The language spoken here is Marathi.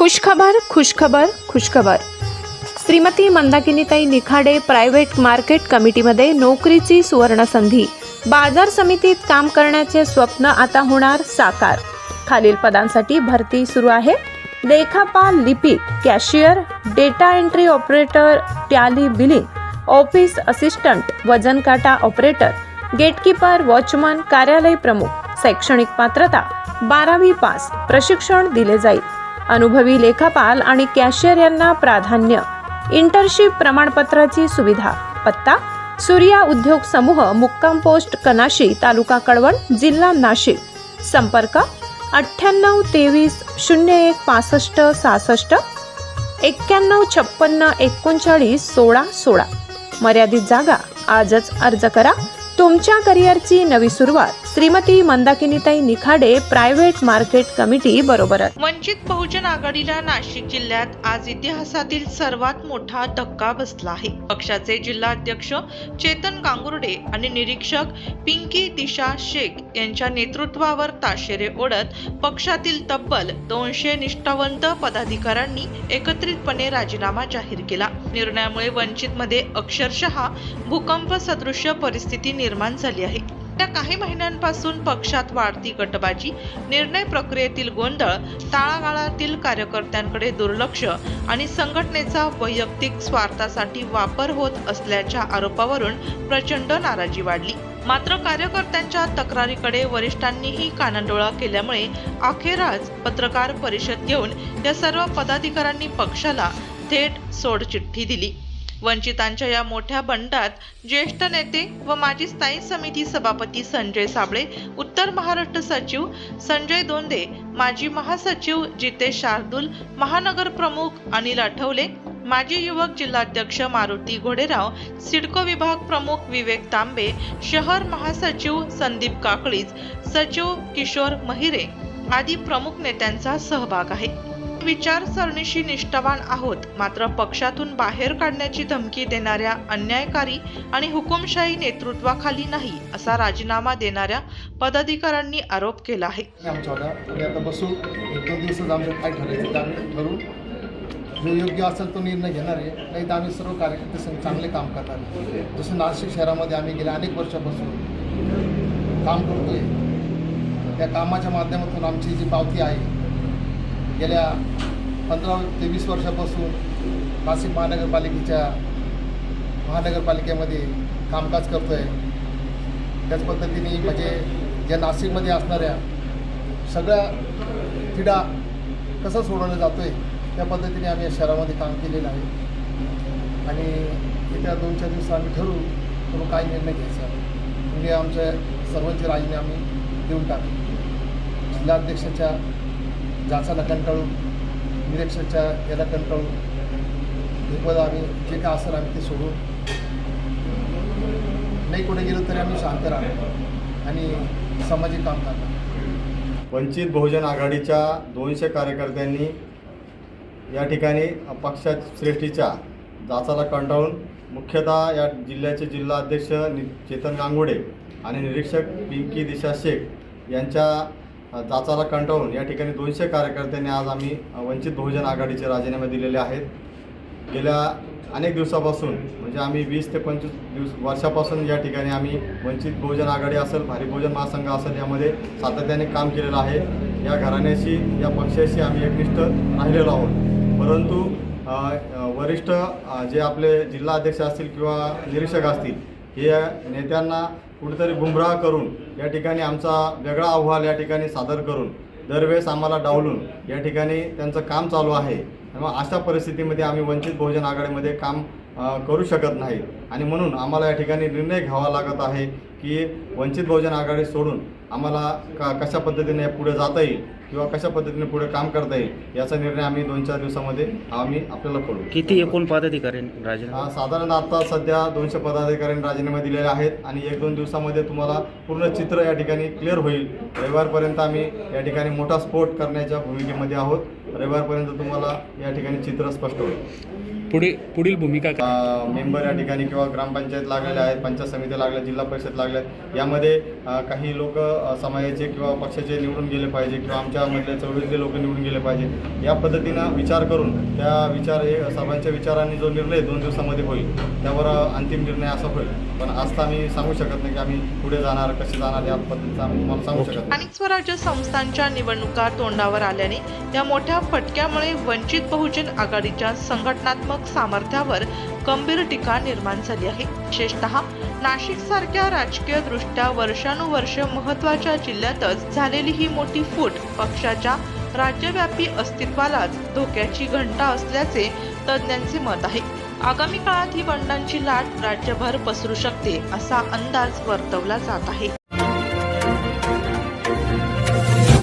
खुशखबर खुशखबर खुशखबर. श्रीमती मंदाकिनीताई निखाडे प्रायव्हेट मार्केट कमिटीमध्ये नोकरीची सुवर्णसंधी. बाजार समितीत काम करण्याचे स्वप्न आता होणार साकार. खालील पदांसाठी भरती सुरू आहे. लेखापाल लिपी cashier data entry operator tally billing office assistant वजन काटा ऑपरेटर गेटकीपर वॉचमन कार्यालय प्रमुख शैक्षणिक पात्रता बारावी पास प्रशिक्षण दिले जाईल. अनुभवी लेखापाल आणि कॅशियर यांना प्राधान्य. इंटर्नशिप प्रमाणपत्राची सुविधा. पत्ता सूर्या उद्योग समूह मुक्काम पोस्ट कनाशी तालुका कळवण जिल्हा नाशिक. संपर्क अठ्ठ्याण्णव तेवीस शून्य एक पासष्ट सहासष्ट एक्क्याण्णव छप्पन्न एकोणचाळीस सोळा सोळा. मर्यादित जागा आजच अर्ज करा. तुमच्या करिअरची नवी सुरुवात. श्रीमती मंदाकिनीताई निखाडे प्रायव्हेट मार्केट कमिटी बरोबर वंचित बहुजन आघाडीला नाशिक जिल्ह्यात आज इतिहासातील सर्वात मोठा धक्का बसला आहे. पक्षाचे जिल्हाध्यक्ष चेतन गांगुर्डे आणि निरीक्षक पिंकी दिशा शेख यांच्या नेतृत्वावर ताशेरे ओढत पक्षातील तब्बल दोनशे निष्ठावंत पदाधिकाऱ्यांनी एकत्रितपणे राजीनामा जाहीर केला. निर्णयामुळे वंचितमध्ये अक्षरशः भूकंप सदृश्य परिस्थिती निर्माण झाली आहे. त्या काही महिन्यांपासून पक्षात वाढती गटबाजी निर्णय प्रक्रियेतील गोंधळ तळागाळातील कार्यकर्त्यांकडे दुर्लक्ष आणि संघटनेचा वैयक्तिक स्वार्थासाठी वापर होत असल्याच्या आरोपावरून प्रचंड नाराजी वाढली. मात्र कार्यकर्त्यांच्या तक्रारीकडे वरिष्ठांनीही कानाडोळा केल्यामुळे अखेरच पत्रकार परिषद घेऊन या सर्व पदाधिकाऱ्यांनी पक्षाला थेट सोडचिठ्ठी दिली. वंचितांच्या या मोठ्या बंडात ज्येष्ठ नेते व माजी स्थायी समिती सभापती संजय साबळे उत्तर महाराष्ट्र सचिव संजय दोंदे माजी महासचिव जितेश शार्दूल महानगर प्रमुख अनिल आठवले माजी युवक जिल्हाध्यक्ष मारुती घोडेराव सिडको विभाग प्रमुख विवेक तांबे शहर महासचिव संदीप काकळीज सचिव किशोर महिरे आदी प्रमुख नेत्यांचा सहभाग आहे. विचारसरणीशी निष्ठावान आहोत. मात्र पक्षातून बाहेर काढण्याची धमकी देणाऱ्या अन्यायकारी आणि हुकुमशाही नेतृत्वाखाली नाही असा राजीनामा देणाऱ्या पदाधिकाऱ्यांनी आरोप केला आहे. आता बसू जो योग्य असेल तो निर्णय घेणार आहे. नाही तर आम्ही सर्व कार्यकर्ते चांगले काम करणार जसं नाशिक शहरामध्ये आम्ही गेल्या अनेक वर्षापासून काम करतोय. त्या कामाच्या माध्यमातून आमची जी पावती आहे गेल्या पंधरा ते वीस वर्षापासून नाशिक महानगरपालिकेच्या महानगरपालिकेमध्ये कामकाज करतो आहे त्याच पद्धतीने म्हणजे ज्या नाशिकमध्ये असणाऱ्या सगळ्या क्रीडा कसा सोडवलं जातो आहे त्या पद्धतीने आम्ही या शहरामध्ये काम केलेलं आहे. आणि येत्या दोन चार दिवसात आम्ही ठरवू करून काय निर्णय घ्यायचा? म्हणजे आमच्या सर्वांचे राजीनामे आम्ही देऊन टाकू. जिल्हाध्यक्षाच्या जाचाला कंटाळून निरीक्षकच्या याला कंटाळून हे पद आम्ही. जे काय असेल आम्ही ते सोडून. नाही कुठे गेलो तरी आम्ही शांत राहतो आणि सामाजिक काम करतो. वंचित बहुजन आघाडीच्या दोनशे कार्यकर्त्यांनी या ठिकाणी पक्षा श्रेष्ठीच्या जाचाला कंटाळून मुख्यतः या जिल्ह्याचे जिल्हाध्यक्ष नि चेतन गांगुडे आणि निरीक्षक पिंकी दिशा शेख यांच्या जाचाला कंटाळून या ठिकाणी दोनशे कार्यकर्त्यांनी आज आम्ही वंचित बहुजन आघाडीचे राजीनामे दिलेले आहेत. गेल्या अनेक दिवसापासून म्हणजे आम्ही वीस ते पंचवीस दिवस वर्षापासून या ठिकाणी आम्ही वंचित बहुजन आघाडी असेल भारी बहुजन महासंघ असेल यामध्ये सातत्याने काम केलेलं आहे. या घराण्याशी या पक्षाशी आम्ही एकनिष्ठ राहिलेलो आहोत. परंतु वरिष्ठ जे आपले जिल्हा अध्यक्ष असतील किंवा निरीक्षक असतील हे नेत्यांना कुठेतरी गुमराह करून या ठिकाणी आमचा वेगळा अहवाल या ठिकाणी सादर करून दरवेळेस आम्हाला डावलून या ठिकाणी त्यांचं काम चालू आहे. त्यामुळे अशा परिस्थितीमध्ये आम्ही वंचित बहुजन आघाडीमध्ये काम करू शकत नाही. आणि म्हणून आम्हाला या ठिकाणी निर्णय घ्यावा लागत आहे. की वंचित बहुजन आघाडी सोडून आम्हाला का कशा पद्धतीने पुढे जाता येईल किंवा कशा पद्धतीने पुढे काम करता येईल याचा निर्णय आम्ही दोन चार दिवसामध्ये आम्ही आपल्याला कळू किती एकूण पदाधिकारी राजीनामा? साधारण आता सध्या दोनशे पदाधिकाऱ्यांनी राजीनामे दिलेले आहेत आणि एक दोन दिवसामध्ये तुम्हाला पूर्ण चित्र या ठिकाणी क्लिअर होईल. रविवारपर्यंत आम्ही या ठिकाणी मोठा स्फोट करण्याच्या भूमिकेमध्ये आहोत. रविवारपर्यंत तुम्हाला या ठिकाणी चित्र स्पष्ट होईल. पुढे पुढील भूमिका मेंबर या ठिकाणी किंवा ग्रामपंचायत लागलेल्या आहेत पंचायत समित्या लागल्या जिल्हा परिषद लागल्या आहेत यामध्ये काही लोक समाजाचे किंवा पक्षाचे निवडून गेले पाहिजे किंवा आमच्यामधले चळवळीतले लोक निवडून गेले पाहिजे या पद्धतीनं विचार करून त्या विचार हे सर्वांच्या विचारांनी जो निर्णय दोन दिवसामध्ये होईल त्यावर अंतिम निर्णय असा होईल. पण आज तर आम्ही सांगू शकत नाही की आम्ही पुढे जाणार कसे जाणार या पद्धतीचं आम्ही तुम्हाला सांगू शकत स्थानिक स्वराज्य संस्थांच्या निवडणुका तोंडावर आल्याने या मोठ्या फटक्यामुळे वंचित बहुजन आघाडीच्या संघटनात्मक सामर्थ्यावर गंभीर टीका निर्माण झाली आहे. विशेषतः नाशिक सारख्या राजकीय दृष्ट्या वर्षानुवर्ष महत्त्वाच्या जिल्ह्यातच झालेली ही मोठी फूट पक्षाच्या राज्यव्यापी अस्तित्वालाच धोक्याची घंटा असल्याचे तज्ज्ञांचे मत आहे. आगामी काळात ही बंडांची लाट राज्यभर पसरू शकते असा अंदाज वर्तवला जात आहे.